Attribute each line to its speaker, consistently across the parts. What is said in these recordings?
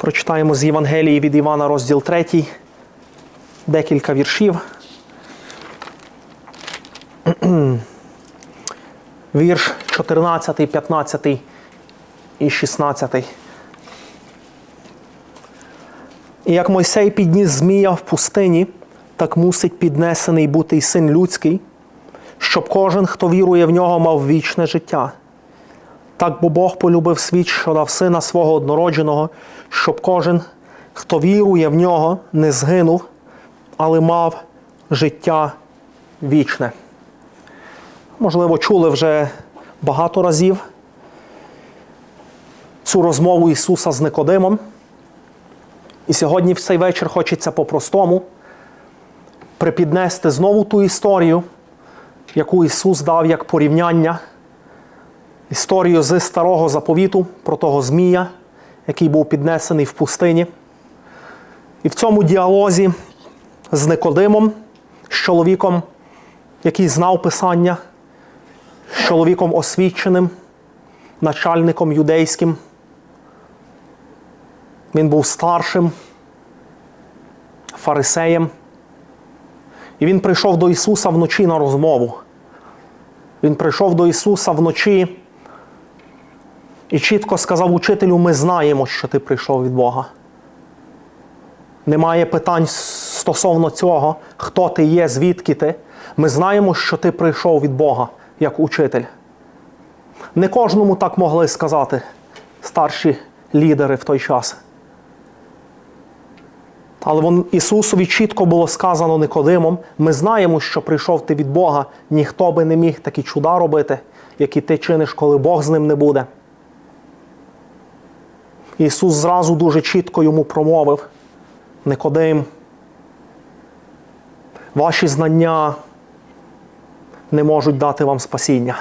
Speaker 1: Прочитаємо з Євангелії від Івана, розділ 3, декілька віршів. Вірш 14, 15 і 16. І як Мойсей підніс змія в пустині, так мусить піднесений бути й син людський, щоб кожен, хто вірує в нього, мав вічне життя. Так бо Бог полюбив світ, що дав сина свого однородженого, щоб кожен, хто вірує в нього, не згинув, але мав життя вічне. Можливо, чули вже багато разів цю розмову Ісуса з Никодимом. І сьогодні в цей вечір хочеться по-простому припіднести знову ту історію, яку Ісус дав як порівняння, історію з старого заповіту про того Змія, який був піднесений в пустині. І в цьому діалозі з Никодимом, з чоловіком, який знав Писання, з чоловіком освіченим, начальником юдейським. Він був старшим фарисеєм. І він прийшов до Ісуса вночі на розмову. Він прийшов до Ісуса вночі і чітко сказав учителю: ми знаємо, що ти прийшов від Бога. Немає питань стосовно цього, хто ти є, звідки ти. Ми знаємо, що ти прийшов від Бога як учитель. Не кожному так могли сказати старші лідери в той час. Але вон, Ісусові чітко було сказано Никодимом, ми знаємо, що прийшов ти від Бога, ніхто би не міг такі чуда робити, які ти чиниш, коли Бог з ним не буде. Ісус зразу дуже чітко йому промовив, Никодим, ваші знання не можуть дати вам спасіння.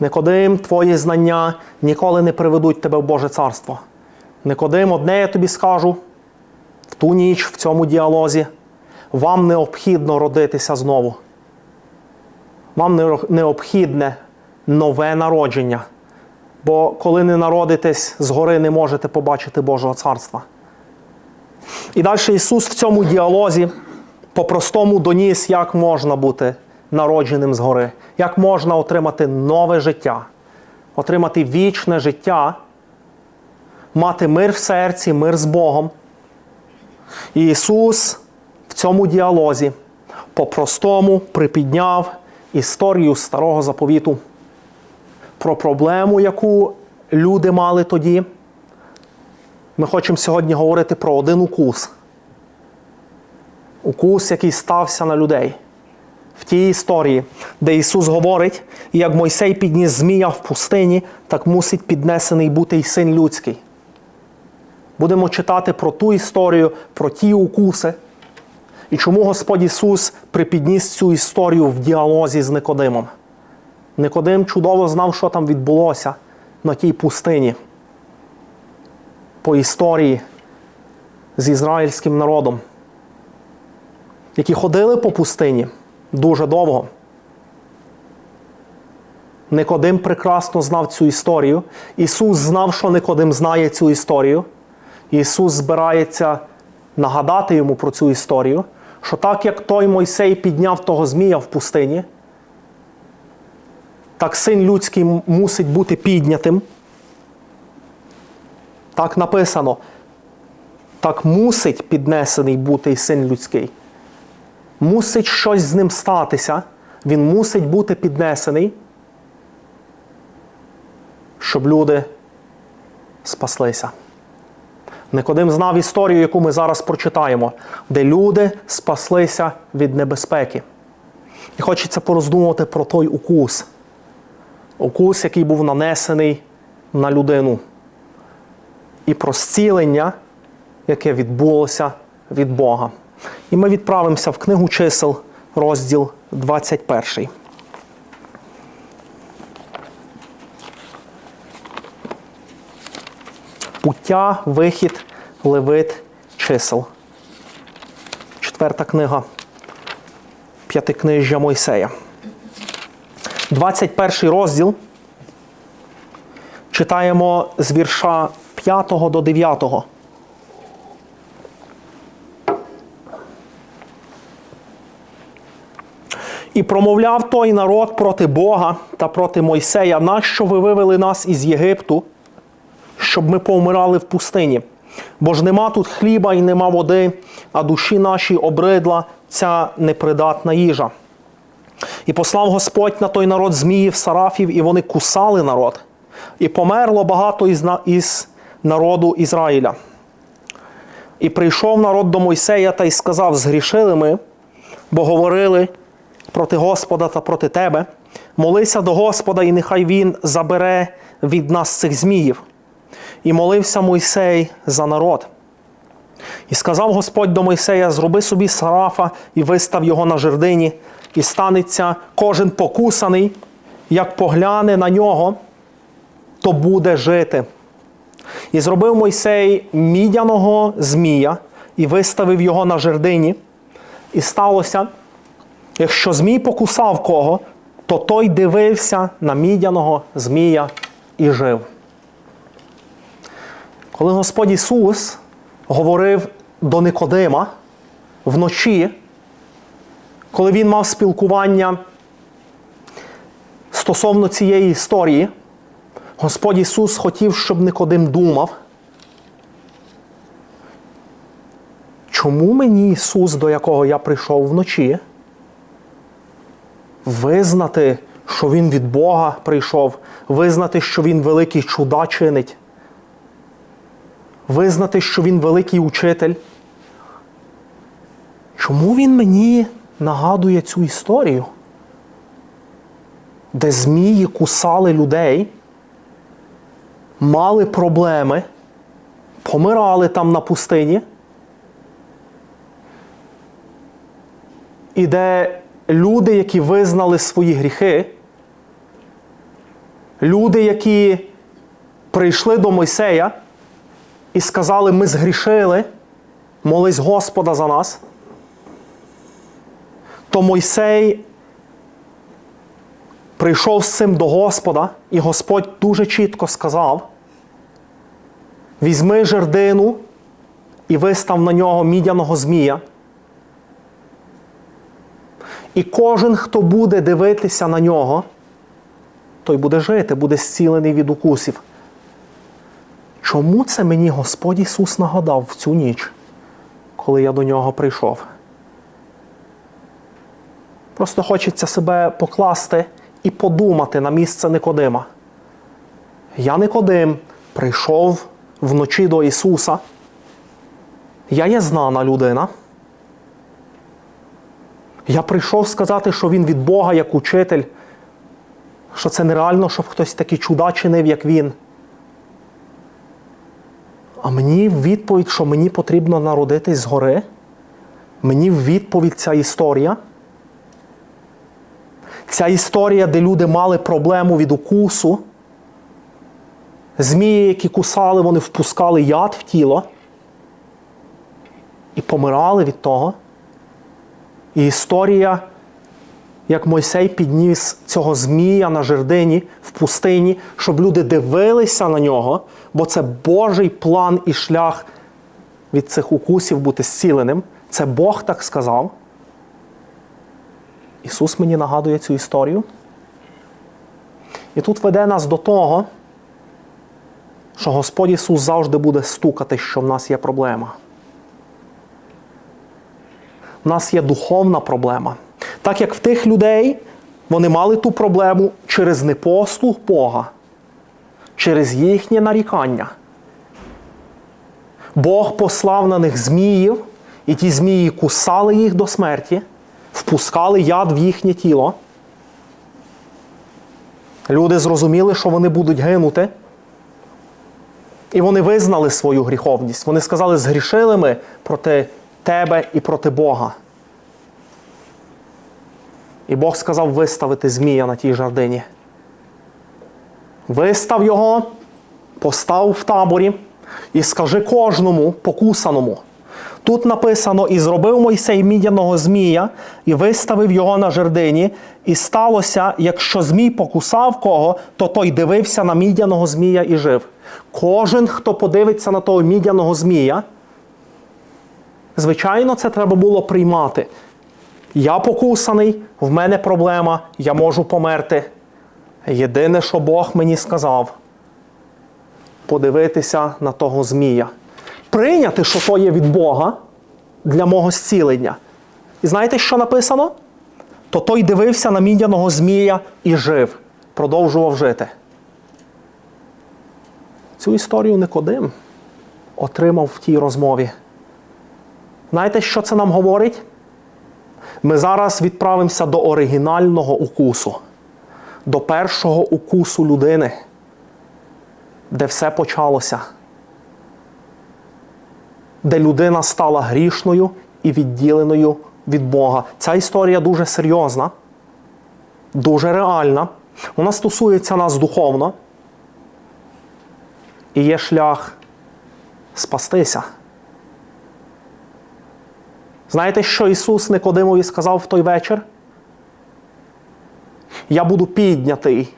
Speaker 1: Никодим, твої знання ніколи не приведуть тебе в Боже царство. Никодим, одне я тобі скажу в ту ніч, в цьому діалозі, вам необхідно родитися знову. Вам необхідне нове народження. Бо коли не народитесь згори, не можете побачити Божого царства. І далі Ісус в цьому діалозі по-простому доніс, як можна бути народженим згори, як можна отримати нове життя, отримати вічне життя, мати мир в серці, мир з Богом. І Ісус в цьому діалозі по-простому припідняв історію старого заповіту про проблему, яку люди мали тоді. Ми хочемо сьогодні говорити про один укус. Укус, який стався на людей. В тій історії, де Ісус говорить, як Мойсей підніс змія в пустині, так мусить піднесений бути й син людський. Будемо читати про ту історію, про ті укуси. І чому Господь Ісус припідніс цю історію в діалозі з Никодимом. Никодим чудово знав, що там відбулося на тій пустині. По історії з ізраїльським народом, які ходили по пустині дуже довго. Никодим прекрасно знав цю історію. Ісус знав, що Никодим знає цю історію. Ісус збирається нагадати йому про цю історію, що так як той Мойсей підняв того Змія в пустині, так син людський мусить бути піднятим. Так написано. Так мусить піднесений бути і син людський. Мусить щось з ним статися. Він мусить бути піднесений, щоб люди спаслися. Никодим знав історію, яку ми зараз прочитаємо, де люди спаслися від небезпеки. І хочеться пороздумувати про той укус. Укус, який був нанесений на людину. І про зцілення, яке відбулося від Бога. І ми відправимося в книгу чисел, розділ 21. Пуття, вихід, левит, чисел. Четверта книга п'ятикнижжя Мойсея. 21 розділ. Читаємо з вірша 5 до 9. І промовляв той народ проти Бога та проти Мойсея, нащо ви вивели нас із Єгипту, щоб ми повмирали в пустині? Бо ж нема тут хліба і нема води, а душі наші обридла ця непридатна їжа. І послав Господь на той народ зміїв, сарафів, і вони кусали народ. І померло багато із, народу Ізраїля. І прийшов народ до Мойсея та й сказав: Згрішили ми, бо говорили проти Господа та проти тебе. Молися до Господа, і нехай Він забере від нас цих зміїв. І молився Мойсей за народ. І сказав Господь до Мойсея: Зроби собі сарафа і вистав його на жердині, і станеться кожен покусаний, як погляне на нього, то буде жити. І зробив Мойсей мідяного змія і виставив його на жердині. І сталося, якщо змій покусав кого, то той дивився на мідяного змія і жив. Коли Господь Ісус говорив до Никодима вночі, коли він мав спілкування стосовно цієї історії, Господь Ісус хотів, щоб Никодим думав, чому мені Ісус, до якого я прийшов вночі, визнати, що Він від Бога прийшов, визнати, що Він великий чуда чинить, визнати, що Він великий учитель. Чому він мені нагадує цю історію, де змії кусали людей, мали проблеми, помирали там на пустині, і де люди, які визнали свої гріхи, люди, які прийшли до Мойсея і сказали, ми згрішили, молись Господа за нас, то Мойсей прийшов з цим до Господа, і Господь дуже чітко сказав: візьми жердину і вистав на нього мідяного змія. І кожен, хто буде дивитися на нього, той буде жити, буде зцілений від укусів. Чому це мені Господь Ісус нагадав в цю ніч, коли я до нього прийшов? Просто хочеться себе покласти і подумати на місце Никодима. Я Никодим прийшов вночі до Ісуса. Я є знана людина. Я прийшов сказати, що Він від Бога як учитель, що це нереально, щоб хтось такий чуда чинив, як він. А мені в відповідь, що мені потрібно народитись згори, мені в відповідь ця історія. Ця історія, де люди мали проблему від укусу, змії, які кусали, вони впускали яд в тіло і помирали від того. І історія, як Мойсей підніс цього змія на жердині в пустині, щоб люди дивилися на нього, бо це Божий план і шлях від цих укусів бути зціленим. Це Бог так сказав. Ісус мені нагадує цю історію. І тут веде нас до того, що Господь Ісус завжди буде стукати, що в нас є проблема. У нас є духовна проблема. Так як в тих людей вони мали ту проблему через непослух Бога, через їхнє нарікання. Бог послав на них зміїв, і ті змії кусали їх до смерті, впускали яд в їхнє тіло. Люди зрозуміли, що вони будуть гинути. І вони визнали свою гріховність. Вони сказали, згрішили ми проти тебе і проти Бога. І Бог сказав виставити Змія на тій жардині. Вистав його, постав в таборі і скажи кожному покусаному. Тут написано: і зробив Мойсей мідяного змія, і виставив його на жердині, і сталося, якщо змій покусав кого, то той дивився на мідяного змія і жив. Кожен, хто подивиться на того мідяного змія, звичайно, це треба було приймати. Я покусаний, в мене проблема, я можу померти. Єдине, що Бог мені сказав, подивитися на того змія. Прийняти, що то є від Бога для мого зцілення. І знаєте, що написано? То той дивився на мідяного змія і жив, продовжував жити. Цю історію Никодим отримав в тій розмові. Знаєте, що це нам говорить? Ми зараз відправимося до оригінального укусу, до першого укусу людини, де все почалося, де людина стала грішною і відділеною від Бога. Ця історія дуже серйозна, дуже реальна. Вона стосується нас духовно. І є шлях спастися. Знаєте, що Ісус Никодимові сказав в той вечір? Я буду піднятий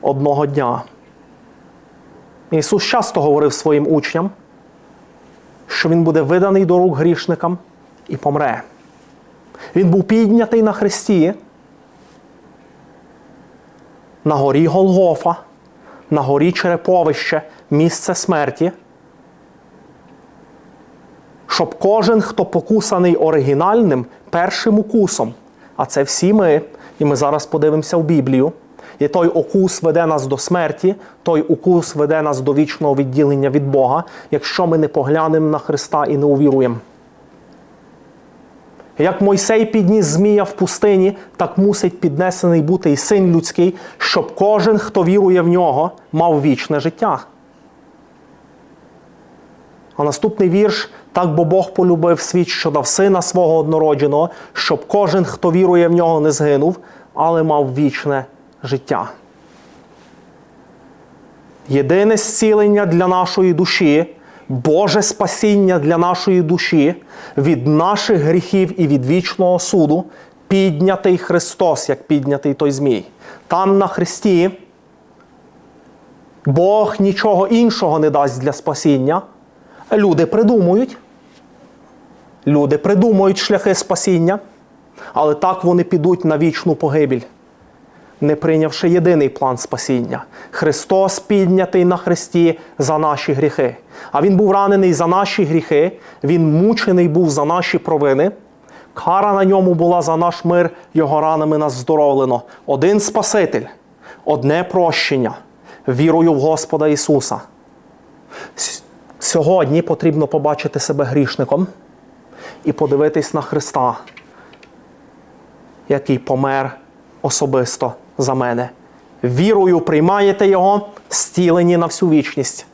Speaker 1: одного дня. Ісус часто говорив своїм учням, що Він буде виданий до рук грішникам і помре. Він був піднятий на хресті, на горі Голгофа, на горі Череповище, місце смерті щоб кожен, хто покусаний оригінальним першим укусом, а це всі ми, і ми зараз подивимося в Біблію, і той укус веде нас до смерті, той укус веде нас до вічного відділення від Бога, якщо ми не поглянемо на Христа і не увіруємо. Як Мойсей підніс Змія в пустині, так мусить піднесений бути і син людський, щоб кожен, хто вірує в нього, мав вічне життя. А наступний вірш так бо Бог полюбив світ, що дав сина свого однородженого, щоб кожен, хто вірує в нього, не згинув, але мав вічне життя. Єдине зцілення для нашої душі, Боже спасіння для нашої душі від наших гріхів і від вічного суду, піднятий Христос, як піднятий той Змій. Там на Христі Бог нічого іншого не дасть для спасіння. Люди придумують. Люди придумують шляхи спасіння, але так вони підуть на вічну погибель, не прийнявши єдиний план спасіння. Христос піднятий на хресті за наші гріхи. А Він був ранений за наші гріхи, Він мучений був за наші провини. Кара на ньому була за наш мир, його ранами нас здоровлено. Один Спаситель, одне прощення, вірою в Господа Ісуса. Сьогодні потрібно побачити себе грішником і подивитись на Христа, який помер особисто за мене. Вірою приймаєте Його, стілені на всю вічність.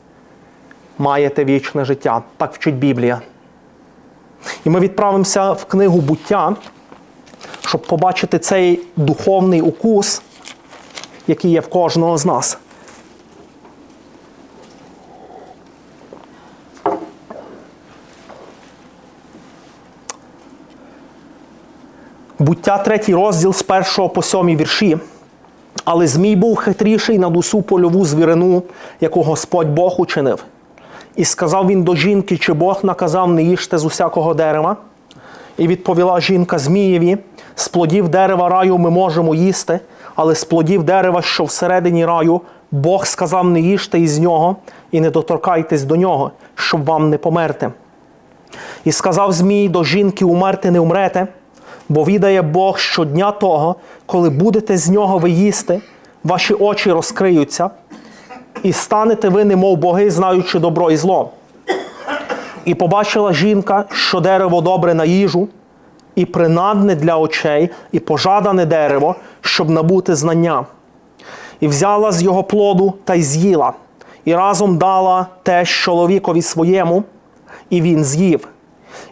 Speaker 1: Маєте вічне життя. Так вчить Біблія. І ми відправимося в книгу буття, щоб побачити цей духовний укус, який є в кожного з нас. Буття третій розділ з першого по сьомій вірші. Але Змій був хитріший над усу польову звірину, яку Господь Бог учинив. І сказав він до жінки, чи Бог наказав не їжте з усякого дерева. І відповіла жінка Змієві: з плодів дерева раю ми можемо їсти, але з плодів дерева, що всередині раю, Бог сказав не їжте із нього і не доторкайтесь до нього, щоб вам не померти. І сказав Змій до жінки: умерти не умрете бо відає Бог щодня того, коли будете з нього ви їсти, ваші очі розкриються, і станете ви, немов боги, знаючи добро і зло. І побачила жінка, що дерево добре на їжу, і принадне для очей, і пожадане дерево, щоб набути знання. І взяла з його плоду та й з'їла, і разом дала теж чоловікові своєму, і він з'їв.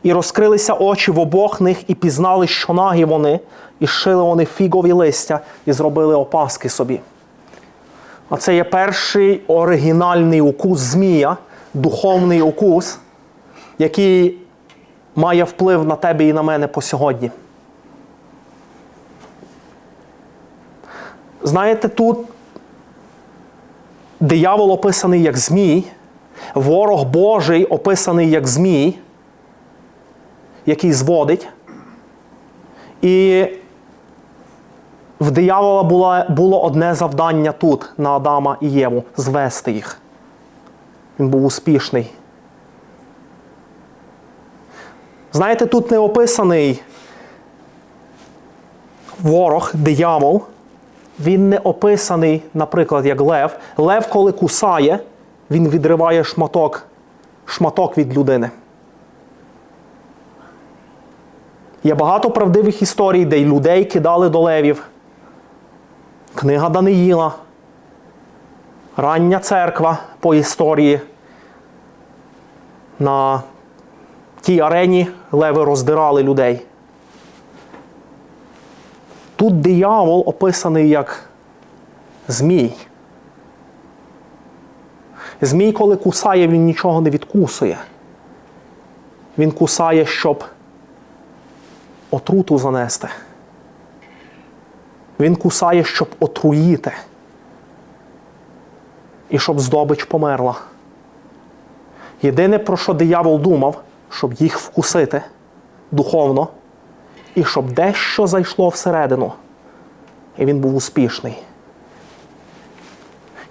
Speaker 1: І розкрилися очі в обох них, і пізнали, що нагі вони, і шили вони фігові листя і зробили опаски собі. А це є перший оригінальний укус Змія, духовний укус, який має вплив на тебе і на мене по сьогодні. Знаєте, тут диявол описаний як Змій, ворог Божий описаний як Змій, який зводить. І в диявола було, було одне завдання тут, на Адама і Єву звести їх. Він був успішний. Знаєте, тут не описаний ворог, диявол. Він не описаний, наприклад, як лев. Лев, коли кусає, він відриває шматок, шматок від людини. Є багато правдивих історій, де й людей кидали до левів. Книга Даниїла, рання церква по історії. На тій арені леви роздирали людей. Тут диявол описаний як змій. Змій, коли кусає, він нічого не відкусує. Він кусає, щоб отруту занести. Він кусає, щоб отруїти. І щоб здобич померла. Єдине, про що диявол думав, щоб їх вкусити духовно, і щоб дещо зайшло всередину. І він був успішний.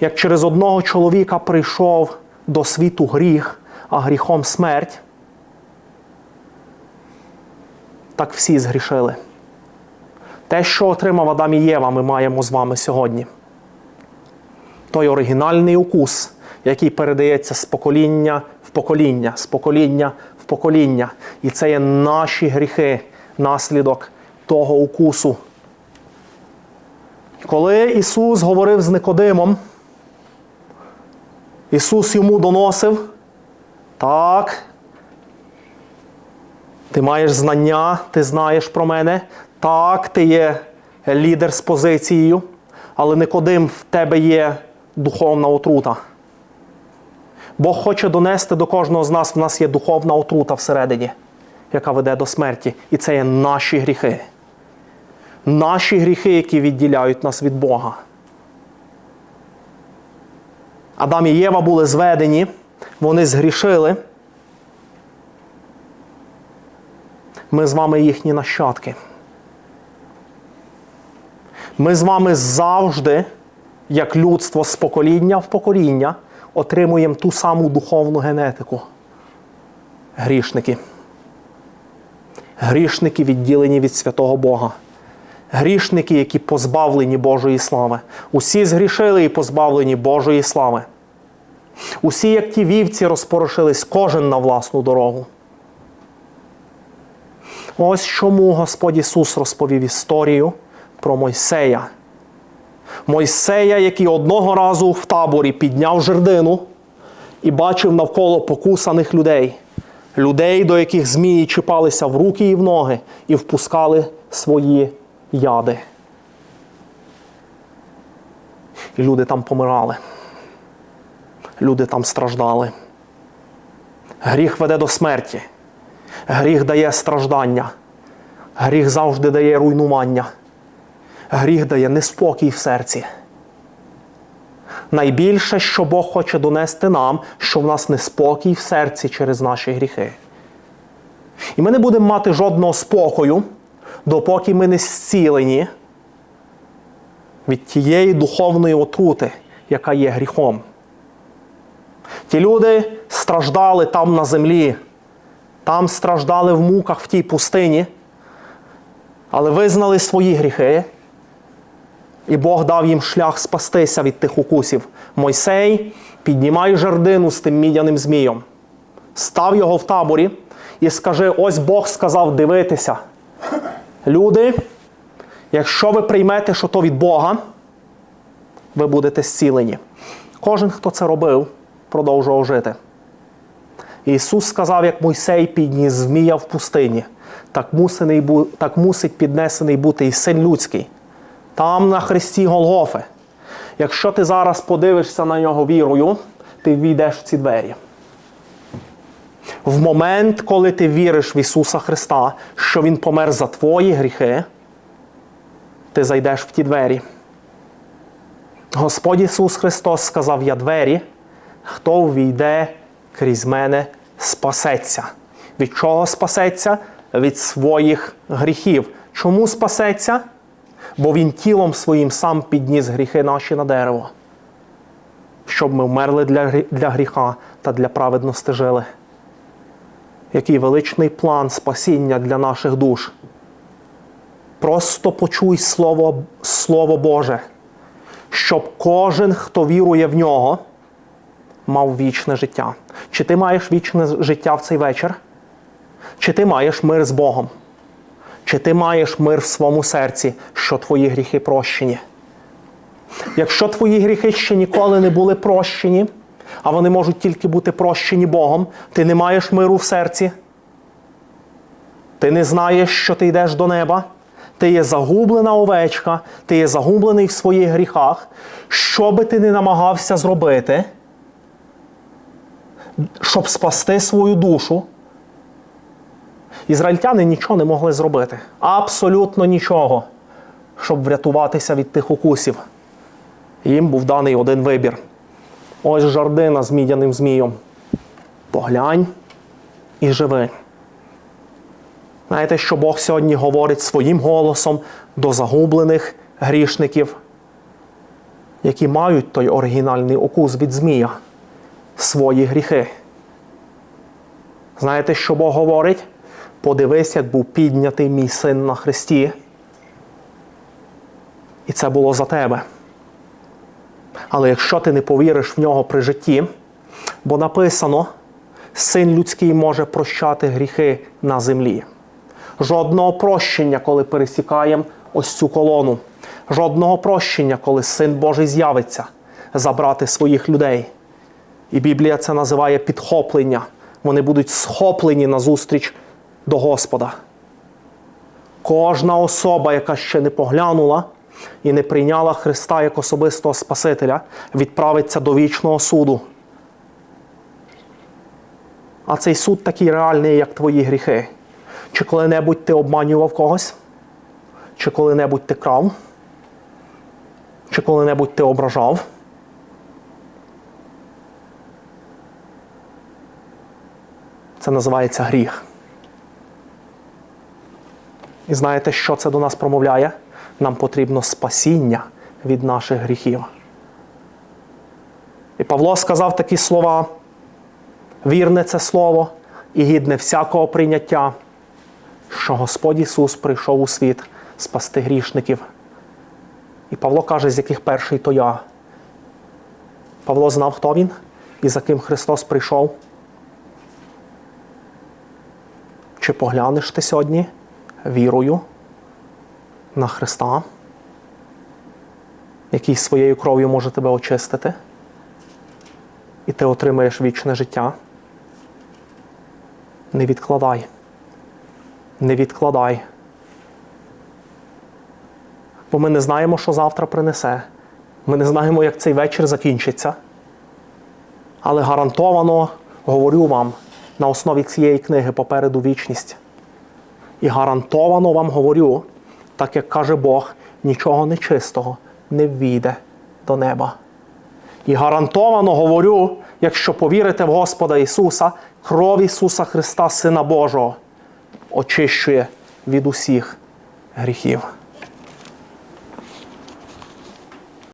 Speaker 1: Як через одного чоловіка прийшов до світу гріх, а гріхом смерть, так всі згрішили. Те, що отримав Адам і Єва, ми маємо з вами сьогодні. Той оригінальний укус, який передається з покоління в покоління, з покоління в покоління. І це є наші гріхи, наслідок того укусу. Коли Ісус говорив з Никодимом, Ісус йому доносив, так, ти маєш знання, ти знаєш про мене, так, ти є лідер з позицією, але Никодим, в тебе є духовна отрута. Бог хоче донести до кожного з нас, в нас є духовна отрута всередині, яка веде до смерті. І це є наші гріхи. Наші гріхи, які відділяють нас від Бога. Адам і Єва були зведені, вони згрішили. Ми з вами їхні нащадки. Ми з вами завжди, як людство з покоління в покоління, отримуємо ту саму духовну генетику. Грішники. Грішники відділені від святого Бога. Грішники, які позбавлені Божої слави. Усі згрішили і позбавлені Божої слави. Усі, як ті вівці, розпорошились кожен на власну дорогу. Ось чому Господь Ісус розповів історію про Мойсея. Мойсея, який одного разу в таборі підняв жердину і бачив навколо покусаних людей, людей, до яких змії чіпалися в руки і в ноги і впускали свої яди. І люди там помирали. Люди там страждали. Гріх веде до смерті. Гріх дає страждання. Гріх завжди дає руйнування. Гріх дає неспокій в серці. Найбільше, що Бог хоче донести нам, що в нас неспокій в серці через наші гріхи. І ми не будемо мати жодного спокою, допоки ми не зцілені від тієї духовної отрути, яка є гріхом. Ті люди страждали там на землі, там страждали в муках в тій пустині, але визнали свої гріхи, і Бог дав їм шлях спастися від тих укусів. Мойсей піднімай жердину з тим мідяним змієм, став його в таборі і скажи: ось Бог сказав дивитися. Люди, якщо ви приймете, що то від Бога, ви будете зцілені. Кожен, хто це робив, продовжував жити. Ісус сказав, як Мойсей підніс змія в пустині, так, мусений, так мусить піднесений бути і син людський. Там на хресті Голгофи. Якщо ти зараз подивишся на нього вірою, ти війдеш в ці двері. В момент, коли ти віриш в Ісуса Христа, що Він помер за твої гріхи, ти зайдеш в ті двері. Господь Ісус Христос сказав: Я двері, хто ввійде крізь мене, спасеться. Від чого спасеться? Від своїх гріхів. Чому спасеться? Бо Він тілом своїм сам підніс гріхи наші на дерево, щоб ми вмерли для, для гріха та для праведності жили. Який величний план спасіння для наших душ. Просто почуй Слово, Слово Боже, щоб кожен, хто вірує в нього, мав вічне життя. Чи ти маєш вічне життя в цей вечір? Чи ти маєш мир з Богом? Чи ти маєш мир в своєму серці, що твої гріхи прощені? Якщо твої гріхи ще ніколи не були прощені, а вони можуть тільки бути прощені Богом, ти не маєш миру в серці, ти не знаєш, що ти йдеш до неба, ти є загублена овечка, ти є загублений в своїх гріхах, що би ти не намагався зробити, щоб спасти свою душу, Ізраїльтяни нічого не могли зробити. Абсолютно нічого, щоб врятуватися від тих укусів. Їм був даний один вибір. Ось жардина з мідяним змієм. Поглянь і живи. Знаєте, що Бог сьогодні говорить своїм голосом до загублених грішників, які мають той оригінальний укус від змія, свої гріхи. Знаєте, що Бог говорить? Подивись, як був піднятий мій син на хресті. І це було за тебе. Але якщо ти не повіриш в нього при житті, бо написано, син людський може прощати гріхи на землі. Жодного прощення, коли пересікаємо ось цю колону. Жодного прощення, коли син Божий з'явиться забрати своїх людей. І Біблія це називає підхоплення. Вони будуть схоплені на зустріч до Господа. Кожна особа, яка ще не поглянула і не прийняла Христа як особистого Спасителя, відправиться до вічного суду. А цей суд такий реальний, як твої гріхи. Чи коли-небудь ти обманював когось? Чи коли-небудь ти крав? Чи коли-небудь ти ображав? Це називається гріх. І знаєте, що це до нас промовляє? Нам потрібно спасіння від наших гріхів. І Павло сказав такі слова: вірне це слово і гідне всякого прийняття, що Господь Ісус прийшов у світ спасти грішників. І Павло каже, з яких перший то я. Павло знав, хто він і за ким Христос прийшов. Чи поглянеш ти сьогодні вірою на Христа, який своєю кров'ю може тебе очистити, і ти отримаєш вічне життя? Не відкладай. Не відкладай. Бо ми не знаємо, що завтра принесе. Ми не знаємо, як цей вечір закінчиться. Але гарантовано говорю вам на основі цієї книги попереду вічність. І гарантовано вам говорю, так як каже Бог, нічого нечистого не ввійде до неба. І гарантовано говорю, якщо повірите в Господа Ісуса, кров Ісуса Христа, Сина Божого, очищує від усіх гріхів.